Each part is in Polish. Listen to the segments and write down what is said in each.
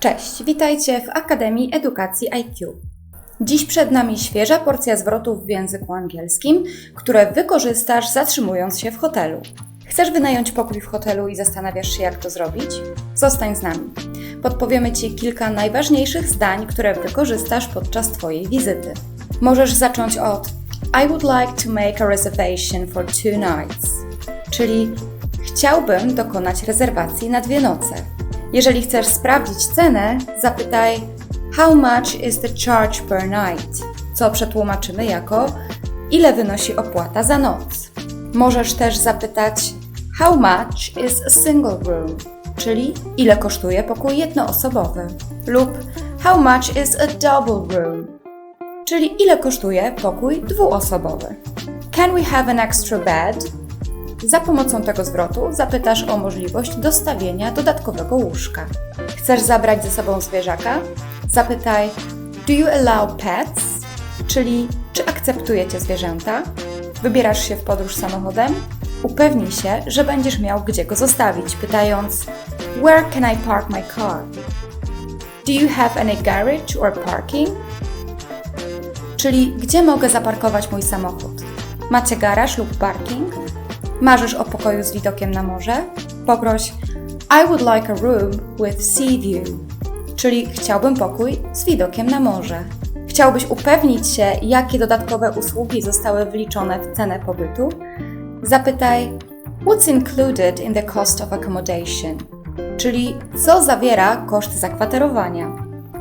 Cześć, witajcie w Akademii Edukacji IQ. Dziś przed nami świeża porcja zwrotów w języku angielskim, które wykorzystasz zatrzymując się w hotelu. Chcesz wynająć pokój w hotelu i zastanawiasz się, jak to zrobić? Zostań z nami. Podpowiemy Ci kilka najważniejszych zdań, które wykorzystasz podczas Twojej wizyty. Możesz zacząć od I would like to make a reservation for two nights, czyli chciałbym dokonać rezerwacji na dwie noce. Jeżeli chcesz sprawdzić cenę, zapytaj How much is the charge per night? Co przetłumaczymy jako ile wynosi opłata za noc. Możesz też zapytać How much is a single room? Czyli ile kosztuje pokój jednoosobowy. Lub How much is a double room? Czyli ile kosztuje pokój dwuosobowy. Can we have an extra bed? Za pomocą tego zwrotu zapytasz o możliwość dostawienia dodatkowego łóżka. Chcesz zabrać ze sobą zwierzaka? Zapytaj Do you allow pets? Czyli czy akceptujecie zwierzęta? Wybierasz się w podróż samochodem? Upewnij się, że będziesz miał gdzie go zostawić, pytając Where can I park my car? Do you have any garage or parking? Czyli gdzie mogę zaparkować mój samochód? Macie garaż lub parking? Marzysz o pokoju z widokiem na morze? Poproś I would like a room with sea view, czyli chciałbym pokój z widokiem na morze. Chciałbyś upewnić się, jakie dodatkowe usługi zostały wliczone w cenę pobytu? Zapytaj What's included in the cost of accommodation? Czyli co zawiera koszt zakwaterowania.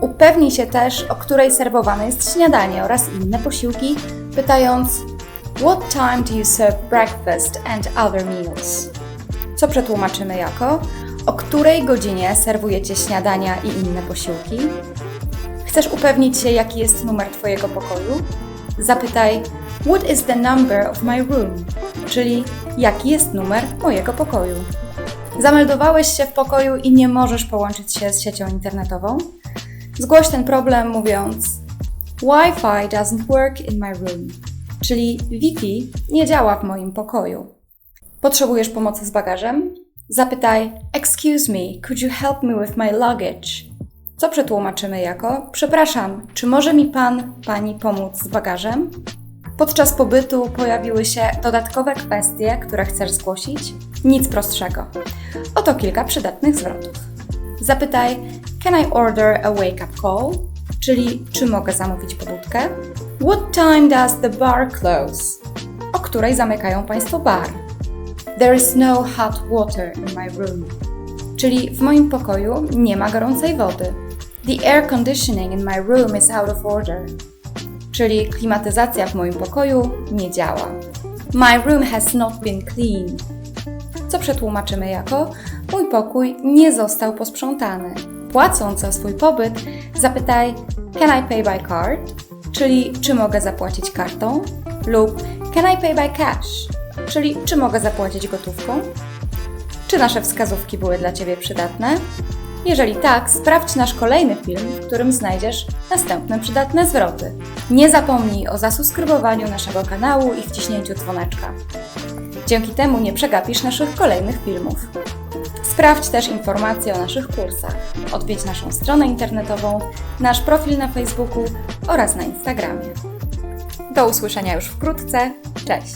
Upewnij się też, o której serwowane jest śniadanie oraz inne posiłki, pytając What time do you serve breakfast and other meals? Co przetłumaczymy jako o której godzinie serwujecie śniadania i inne posiłki? Chcesz upewnić się, jaki jest numer Twojego pokoju? Zapytaj What is the number of my room? Czyli jaki jest numer mojego pokoju? Zameldowałeś się w pokoju i nie możesz połączyć się z siecią internetową? Zgłoś ten problem mówiąc Wi-Fi doesn't work in my room, czyli Wi-Fi nie działa w moim pokoju. Potrzebujesz pomocy z bagażem? Zapytaj Excuse me, could you help me with my luggage? Co przetłumaczymy jako Przepraszam, czy może mi pan, pani pomóc z bagażem? Podczas pobytu pojawiły się dodatkowe kwestie, które chcesz zgłosić? Nic prostszego. Oto kilka przydatnych zwrotów. Zapytaj Can I order a wake-up call? Czyli czy mogę zamówić pobudkę? What time does the bar close? O której zamykają Państwo bar? There is no hot water in my room. Czyli w moim pokoju nie ma gorącej wody. The air conditioning in my room is out of order. Czyli klimatyzacja w moim pokoju nie działa. My room has not been cleaned. Co przetłumaczymy jako mój pokój nie został posprzątany. Płacąc za swój pobyt, zapytaj Can I pay by card? Czyli czy mogę zapłacić kartą? Lub Can I pay by cash? Czyli czy mogę zapłacić gotówką? Czy nasze wskazówki były dla Ciebie przydatne? Jeżeli tak, sprawdź nasz kolejny film, w którym znajdziesz następne przydatne zwroty. Nie zapomnij o zasubskrybowaniu naszego kanału i wciśnięciu dzwoneczka. Dzięki temu nie przegapisz naszych kolejnych filmów. Sprawdź też informacje o naszych kursach. Odwiedź naszą stronę internetową, nasz profil na Facebooku oraz na Instagramie. Do usłyszenia już wkrótce. Cześć!